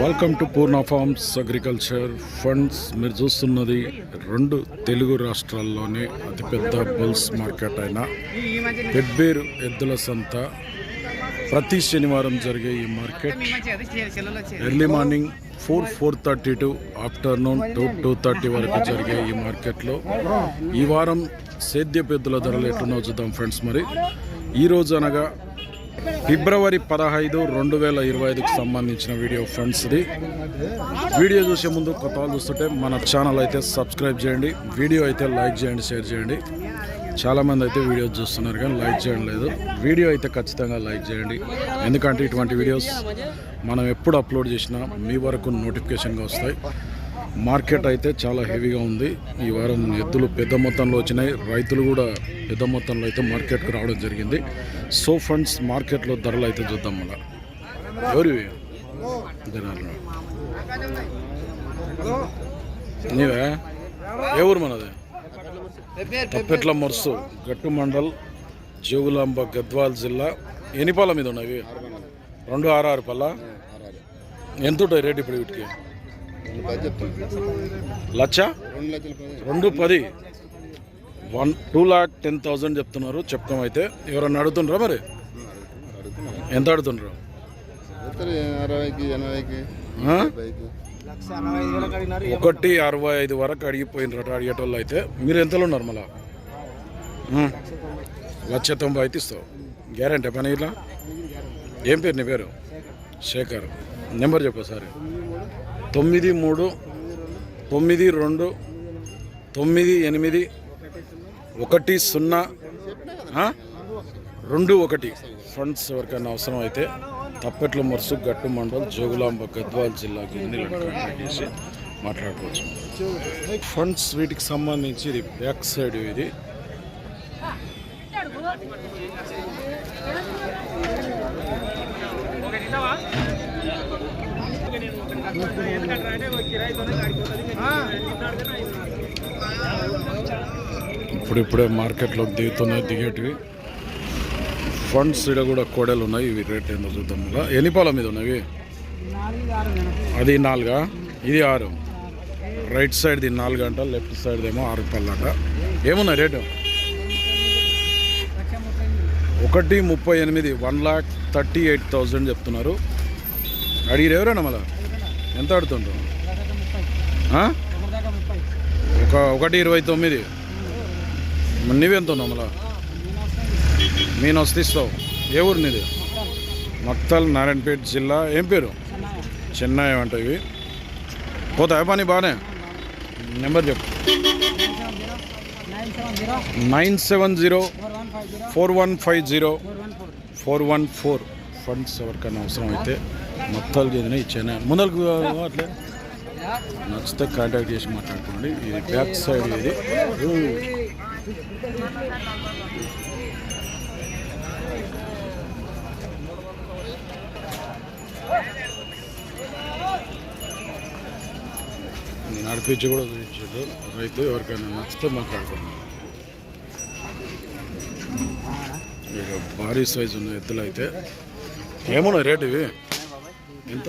Welcome to Purna farms agriculture funds మీరు చూస్తున్నది రెండు తెలుగు రాష్ట్రాల్లోనే అతిపెద్ద బుల్స్ మార్కెట్ అయిన పెబ్బేరు ఎద్దుల సంత. ప్రతి శనివారం జరిగే ఈ market. Early morning four four thirty to afternoon two two thirty వరకు జరిగే ఈ మార్కెట్లో. ఈ వారం సేద్య పెద్దుల ధరలు ఎట్లున్నో చూద్దాం ఫ్రెండ్స్ మరి. ఈరోజు అనగా ఫిబ్రవరి పదహైదు రెండు వేల ఇరవై ఐదుకి సంబంధించిన వీడియో ఫ్రెండ్స్ ఇది. వీడియో చూసే ముందు కొత్త చూస్తుంటే మన ఛానల్ అయితే సబ్స్క్రైబ్ చేయండి వీడియో అయితే లైక్ చేయండి షేర్ చేయండి. చాలామంది అయితే వీడియోస్ చూస్తున్నారు కానీ లైక్ చేయడం లేదు. వీడియో అయితే ఖచ్చితంగా లైక్ చేయండి. ఎందుకంటే ఇటువంటి వీడియోస్ మనం ఎప్పుడు అప్లోడ్ చేసినా మీ వరకు నోటిఫికేషన్గా వస్తాయి. మార్కెట్ అయితే చాలా హెవీగా ఉంది. ఈ వారం ఎద్దులు పెద్ద మొత్తంలో వచ్చినాయి. రైతులు కూడా పెద్ద మొత్తంలో అయితే మార్కెట్కి రావడం జరిగింది. సో ఫండ్స్ మార్కెట్లో ధరలు అయితే చూద్దాం మళ్ళా. ఎవరి? జనాలు నీవే? ఏ ఊరు మనది? తప్పెట్ల మొర్సు గట్టు మండల్ జోగులాంబ గద్వాల్ జిల్లా ఎన్ని పాల మీద ఉన్నవి రెండు ఆరు ఆరు పళ్ళ ఎంత ఉంటాయి రేట్ ఇప్పుడు వీటికి? లక్ష రెండు పది. One two lakh ten thousand చెప్తున్నారు చెప్తాం అయితే. ఎవరన్నా అడుగుతుండ్రా మరి? ఎంత అడుగుతుండ్రు? అరవైకి ఎనభైకి ఒకటి అరవై ఐదు వరకు అడిగిపోయినరట అడిగేటోళ్ళు అయితే. మీరు ఎంతలో ఉన్నారు మళ్ళా. లక్ష తొంభై అయితే ఇస్తావు. గ్యారంటీ పని ఇట్లా? ఏం పేరు నీ పేరు? శేఖర్. నెంబర్ చెప్పు సార్ తొమ్మిది మూడు తొమ్మిది రెండు తొమ్మిది ఎనిమిది ఒకటి సున్నా? రెండు ఒకటి. ఫండ్స్ ఎవరికైనా అవసరం అయితే తప్పెట్ల మరుసు గట్టు మండల్ జోగులాంబ గద్వాల్ జిల్లాకి చేసి మాట్లాడుకోవచ్చు. ఫండ్స్ వీటికి సంబంధించి ఇది బ్యాక్ సైడ్ ఇది. ఇప్పుడిప్పుడే మార్కెట్లోకి దిగుతున్నాయి దిగేటివి. ఫండ్స్ ఇక్కడ కూడా కోడలు ఉన్నాయి ఇవి రేట్ ఏందో చూద్దాం మళ్ళా ఎన్ని పాల మీద ఉన్నవి అది నాలుగా? ఇది ఆరు. రైట్ సైడ్ ది నాలుగు అంట లెఫ్ట్ సైడ్ ఏమో ఆరు పళ్ళట. ఏమున్నాయి రేటు? ఒకటి ముప్పై ఎనిమిది one lakh thirty eight thousand చెప్తున్నారు. అడిగిరు ఎవరైనా మళ్ళా? ఎంత ఆడుతుంటారు ఒక ఒకటి ఇరవై తొమ్మిది. నువ్వెంత ఉన్నావు మళ్ళా? నేను వస్తే ఇస్తావు ఏ ఊరు నీది? మక్తల్ నారాయణపేట జిల్లా. ఏం పేరు? చెన్నై అంట ఇవి. పోతాయా పని బాగానే? నెంబర్ చెప్పు. Nine seven zero four one five zero four one four. Funds ఎవరికైనా అవసరం అయితే మొత్తాలు చెందిన ఇచ్చాను. ముందరకు అట్లే. నచ్చితే కాంటాక్ట్ చేసి మాట్లాడుకోండి. ఇది బ్యాక్ సైడ్ ఇది. నడిపించి కూడా చూపించాడు. రైతు ఎవరికైనా నచ్చితే మాట్లాడుకున్నాం ఇక భారీ సైజు ఉన్న ఎద్దులు అయితే ఏమున్నాయి రేటు ఇవి? ఎంత?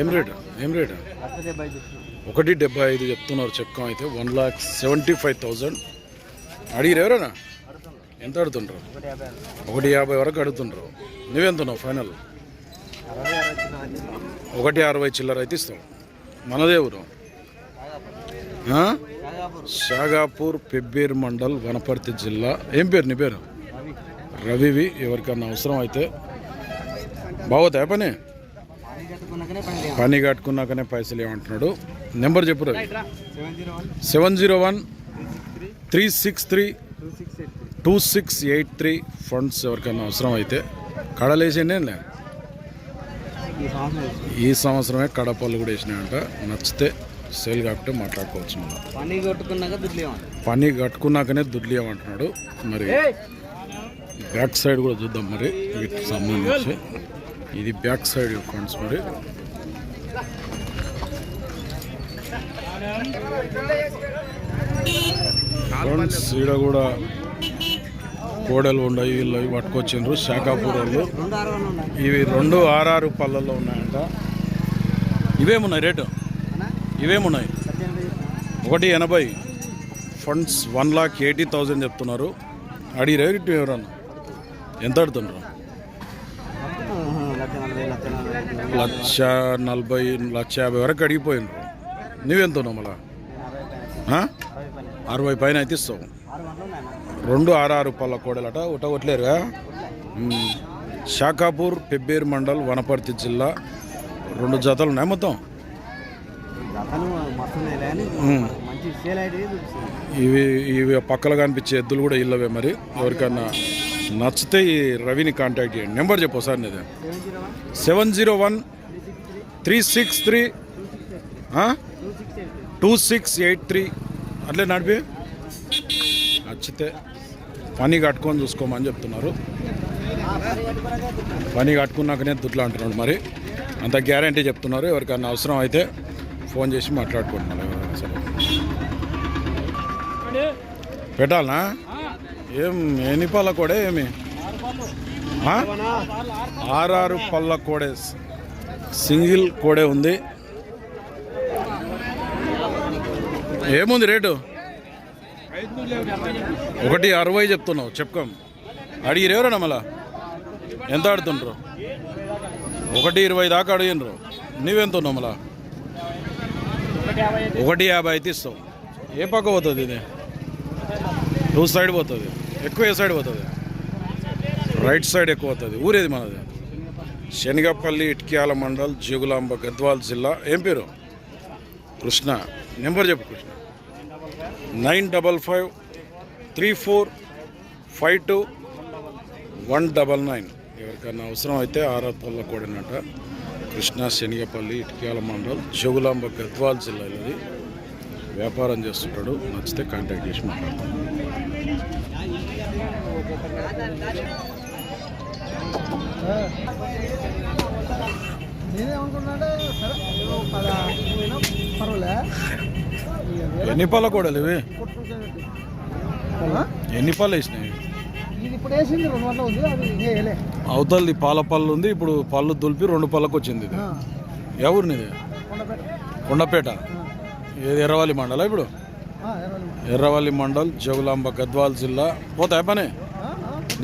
ఏం రేట్? ఏం రేట్? ఒకటి డెబ్బై ఐదు చెప్తున్నారు చెక్కం అయితే one lakh seventy five thousand. అడిగిరు ఎవరైనా? ఎంత అడుగుతుండ్రు? ఒకటి యాభై వరకు అడుగుతుండ్రు. నువ్వెంత ఉన్నావు ఫైనల్? ఒకటి అరవై చిల్లర అయితే ఇస్తావు మనదే ఊరు ఆ? షాగాపూర్ పెబ్బేర్ మండల్ వనపర్తి జిల్లా. ఏం పేరు నీ పేరు? రవివి. ఎవరికన్నా అవసరం అయితే. బాగోతాయా పని? పని కట్టుకున్నాకనే పైసలు ఏమంటున్నాడు? నెంబర్ చెప్పు Ravi. Seven zero one. Three six three. Two six eight three. Funds ఎవరికైనా అవసరం అయితే. కడలేసేయండి లే ఈ సంవత్సరమే కడపళ్ళు కూడా వేసినాయంట. నచ్చితే సేల్ కాకుంటే మాట్లాడుకోవచ్చు మనం పని కొట్టుకున్నాక పని కట్టుకున్నాకనే దుడ్లియమంటున్నాడు మరి బ్యాక్ సైడ్ కూడా చూద్దాం మరి. వీటికి సంబంధించి. ఇది బ్యాక్ సైడ్ ఫండ్స్ మరి. ఫ్రెండ్స్ ఈడ కూడా కోడలు ఉన్నాయి వీళ్ళు పట్టుకొచ్చిండ్రు శాఖాపూర్ వాళ్ళు ఇవి రెండు ఆరారు పళ్ళల్లో ఉన్నాయంట. ఇవేమున్నాయి రేటు? ఇవేమున్నాయి? ఒకటి ఎనభై. Funds one lakh eighty thousand చెప్తున్నారు. అడిగి రేటు ఎవరన్నా? ఎంత అడుతుండ్రు లక్ష నలభై లక్ష యాభై వరకు అడిగిపోయినరు. నువ్వెంత ఉన్నావు మళ్ళా? అరవై పైన అయితే ఇస్తావు. రెండు ఆరు పళ్ళ కోడలట ఉట కొట్టలేరుగా మ్మ్. శాఖాపూర్ పెబ్బేరు మండల్ వనపర్తి జిల్లా రెండు జతలు ఉన్నాయి మొత్తం ఇవి ఇవి పక్కల కనిపించే ఎద్దులు కూడా ఇల్లవే మరి. ఎవరికన్నా నచ్చితే ఈ రవిని కాంటాక్ట్ చేయండి. నెంబర్ చెప్పు సార్ నీది. Seven zero one three six three two six eight three. అట్లే నడిపి. నచ్చితే పని కట్టుకొని చూసుకోమని చెప్తున్నారు. పని కట్టుకున్నాకనే దుడ్లు అంటున్నాడు మరి. అంత గ్యారంటీ చెప్తున్నారు. ఎవరికైనా అవసరం అయితే ఫోన్ చేసి మాట్లాడుకుంటున్నారు. సరే. పెట్టాలనా? ఏం ఎన్ని పళ్ళ కోడే ఏమి? ఆరారు పళ్ళ కోడే. సింగిల్ కోడే ఉంది. ఏముంది రేటు? ఒకటి అరవై చెప్తున్నావు చెప్పుకోం అడిగిరు ఎవరన్నా మళ్ళా? ఎంత ఆడుతుండ్రు? ఒకటి ఇరవై దాకా అడిగినరు నువ్వెంత ఉన్నావు మళ్ళా? ఒకటి యాభై అయితే ఇస్తావు ఏ పక్క పోతుంది ఇది? టూ సైడ్ పోతుంది. ఎక్కువ ఏ సైడ్ పోతుంది? రైట్ సైడ్ ఎక్కువ అవుతుంది ఊరేది మనది? శనగపల్లి ఇట్క్యాల మండల్ జోగులాంబ గద్వాల్ జిల్లా. ఏం పేరు? కృష్ణ. నెంబర్ చెప్పు Krishna. Nine double five three four five two one double nine. ఎవరికైనా అవసరం అయితే ఆరాపల్ల కూడినట. కృష్ణా శనిగపల్లి ఇటుక్యాల మండల్ జగులాంబ గద్వాల్ జిల్లా ఇది వ్యాపారం చేస్తుంటాడు. నచ్చితే కాంటాక్ట్ చేసి మాట్లాడతాం. సరే పర్వాలే. ఎన్ని పళ్ళ కూడలు ఇవి? ఎన్ని పళ్ళు వేసినాయి? అవతలది పాల పళ్ళు ఉంది ఇప్పుడు పళ్ళు దులిపి రెండు పళ్ళకు వచ్చింది ఇది. ఎవరినిది కొండపేట. ఏది ఎర్రవల్లి మండల ఇప్పుడు? ఎర్రవల్లి మండల్ జోగులాంబ గద్వాల్ జిల్లా. పోతాయి పని?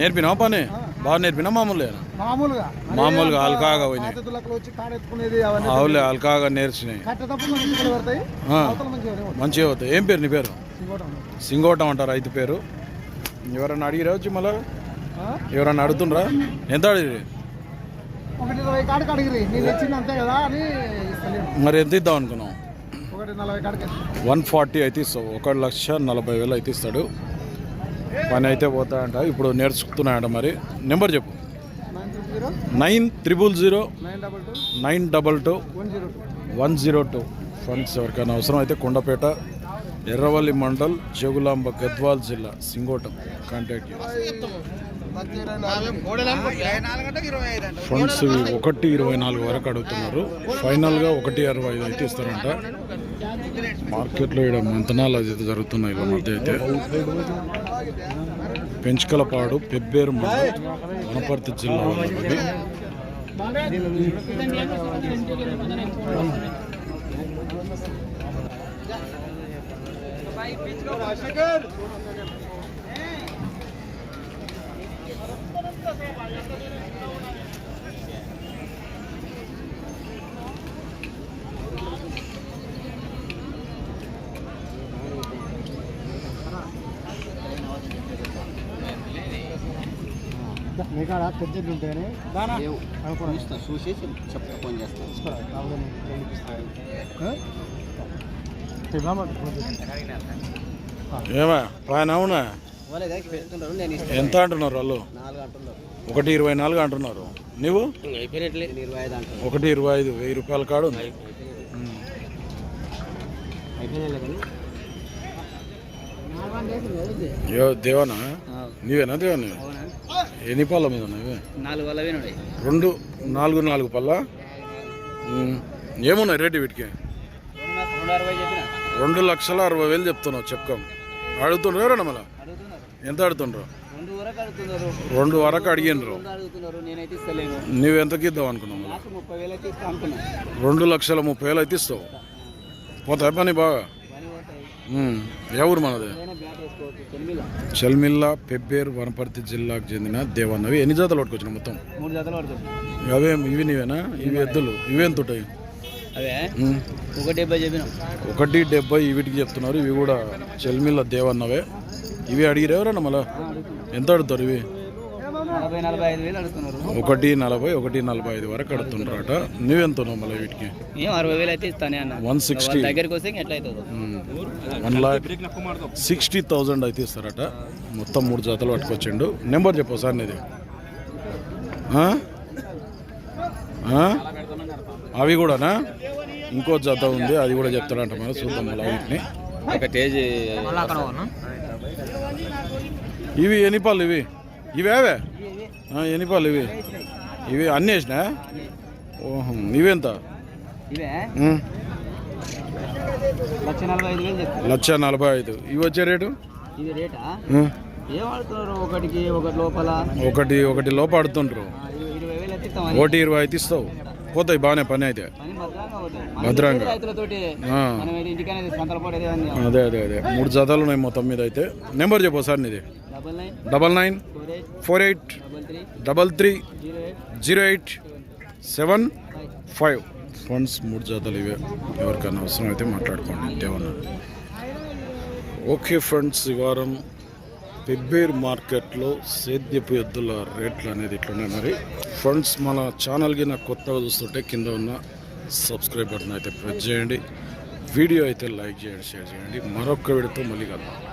నేర్పినావా పని? బాగా నేర్పినా మామూలుగా మామూలుగా. మామూలుగా అల్కాగా పోయినాయి. అవులే అల్కాగా నేర్చినాయి. మంచిగా అవుతాయి ఏం పేరు నీ పేరు. సింగోటం అంటారు. రైతు పేరు. ఎవరన్నా అడిగిరా వచ్చి మళ్ళా? ఎవరన్నా అడుగుతుండ్రా? ఎంత అడిగి మరి ఎంత ఇద్దాం అనుకున్నాం వన్ ఫార్టీ అయితే ఇస్తావు. ఒక లక్ష నలభై వేలు అయితే ఇస్తాడు. పని అయితే పోతాయంట. ఇప్పుడు నేర్చుకుతున్నాయంట మరి. నెంబర్ చెప్పు. Nine triple zero nine double two. One zero two. Funds ఎవరికైనా అవసరం అయితే కొండపేట ఎర్రవల్లి మండల్ జోగులాంబ గద్వాల్ జిల్లా సింగోటం. కాంటాక్ట్ ఫండ్స్ ఒకటి ఇరవై నాలుగు వరకు అడుగుతున్నారు. ఫైనల్గా ఒకటి అరవై ఐదు అయితే ఇస్తారంట. మార్కెట్లో ఇక్కడ మంతనాలు అది ఇది జరుగుతున్నాయి. ఇలా మధ్య అయితే. పెంచుకలపాడు పెబ్బేరు మండలం వనపర్తి జిల్లా కాడ చూసేసి చెప్తా ఫోన్ చేస్తాను ఏమా పైన అవునా? ఎంత అంటున్నారు వాళ్ళు? నాలుగు అంటున్నారు. ఒకటి ఇరవై నాలుగు అంటున్నారు. నువ్వు ఒకటి ఇరవై ఐదు వెయ్యి రూపాయల కాడు ఉంది. ఉమ్. అయిపోయినా కానీ యో దేవనా? నీవేనా దేవని? ఎన్ని పళ్ళ మీద ఉన్నాయి నాలుగు వాళ్ళవే ఉన్నాయి. రెండు నాలుగు నాలుగు పళ్ళ. ఏమున్నాయి రేటు వీటికి? రెండు లక్షల అరవై వేలు చెప్తున్నావు చెప్పుకోం అడుగుతుండ్రు మళ్ళా? ఎంత అడుగుతుండ్రు? రెండు వరకు అడిగినరు నువ్వు ఎంతకి ఇద్దాం అనుకున్నావు రెండు లక్షల ముప్పై వేలు అయితే ఇస్తావు. పోతాయి పని బాగా. ఎవరు మనది? చెల్మిల్ల పెబ్బేర్ వనపర్తి జిల్లాకు చెందిన దేవన్నవి ఎన్ని జాతలు పట్టుకొచ్చినావు మొత్తం? మూడు జతలు అవే ఇవి నీవేనా? ఇవి ఎద్దులు. ఇవేంత ఉంటాయి? అవే? డెబ్బై చెప్పిన. ఒకటి డెబ్బై వీటికి చెప్తున్నారు. ఇవి కూడా చెల్మిల్ల దేవన్నవే ఇవి అడిగిరు ఎవరన్నా మళ్ళా? ఎంత అడుగుతారు ఇవి నలభై నలభై ఐదు వేలు అడుగుతున్నారు ఒకటి నలభై ఒకటి నలభై ఐదు వరకు అడుగుతుండ్రట నువ్వెంత మళ్ళీ వీటికి? ఏం అరవై వేలు అయితే ఇస్తానే అన్న. వన్ సిక్స్టీ దగ్గరికి వస్తే ఎట్లా అవుతుందో వన్ లాక్ సిక్స్టీ థౌజండ్ అయితే ఇస్తారట. మొత్తం మూడు జాతలు పట్టుకొచ్చిండు. నెంబర్ చెప్పు సార్ నీది? అవి కూడానా? ఇంకో జత ఉంది అది కూడా చెప్తాడంట మరి చూద్దాం మళ్ళీ వీటిని. ఇవి ఎన్ని పాలు ఇవి? ఇవి అవే ఆ, ఎన్ని పాలు ఇవి? ఇవి అన్నీ వేసినా? ఓహో ఇవెంత. లక్ష నలభై ఐదు ఇవి వచ్చే రేటు? ఒకటికి ఒకటి లోపల? ఒకటి ఒకటి లోపు ఆడుతుండ్రు ఒకటి ఇరవై అయితే ఇస్తావు. పోతాయి బాగానే పని అయితే. భద్రంగా అదే అదే అదే. మూడు జతలు ఉన్నాయి మొత్తం మీద అయితే. నెంబర్ చెప్పు సార్ నీది. Double nine four eight double three zero eight seven five funds మూడు జాతలు ఇవే. ఎవరికైనా అవసరం అయితే మాట్లాడుకోండి ఇంకేమన్నా ఓకే ఫ్రెండ్స్ ఈ వారం పెబ్బేరు మార్కెట్లో సేద్యపు ఎద్దుల రేట్లు అనేది ఇట్లున్నాయి మరి. ఫ్రెండ్స్ మన ఛానల్కి నాకు కొత్తగా చూస్తుంటే కింద ఉన్న సబ్స్క్రైబ్ బటన్ అయితే ప్రెస్ చేయండి. వీడియో అయితే లైక్ చేయండి షేర్ చేయండి. మరొక వీడియోతో మళ్ళీ కలుద్దాం.